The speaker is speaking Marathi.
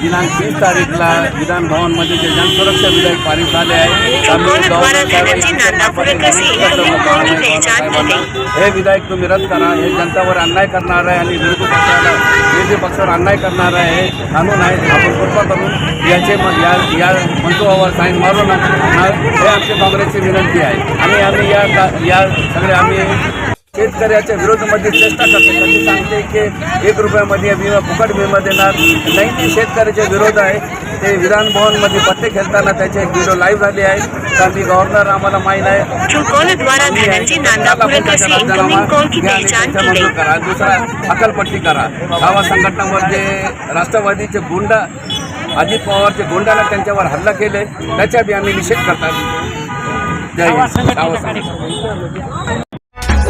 दिनांक तीस तारीखला विधान भवनमध्ये जे जनसुरक्षा विधेयक पारित झाले आहे हे विधायक तुम्ही रद्द करा हे जनतावर अन्याय करणार आहे आणि विरोधी पक्षाला विरोधी पक्षावर अन्याय करणार आहे हे कानून आहे. आपण कृपा करून याचे या या मंजुभावावर साईन मारू नका हे आमची काँग्रेसची विनंती आहे. आणि आम्ही या या सगळे आम्ही शेतकऱ्याच्या विरोधामध्ये चेष्टा करतो. त्यांनी सांगते की एक रुपयामध्ये विमा फुकट विमा देणार नाही. ते शेतकऱ्याचे विरोध आहे. ते विधान भवनमध्ये पत्ते खेळताना त्याचे एक व्हिडिओ लाईव्ह झाले आहे. तर मी गव्हर्नर आम्हाला माहीत आहे. करा. दुसरा अकलपट्टी करा. गावा संघटनावर जे राष्ट्रवादीचे गुंडा अजित पवारचे गुंडाला त्यांच्यावर हल्ला केले त्याचा बी आम्ही निषेध करतात. जय हिंद.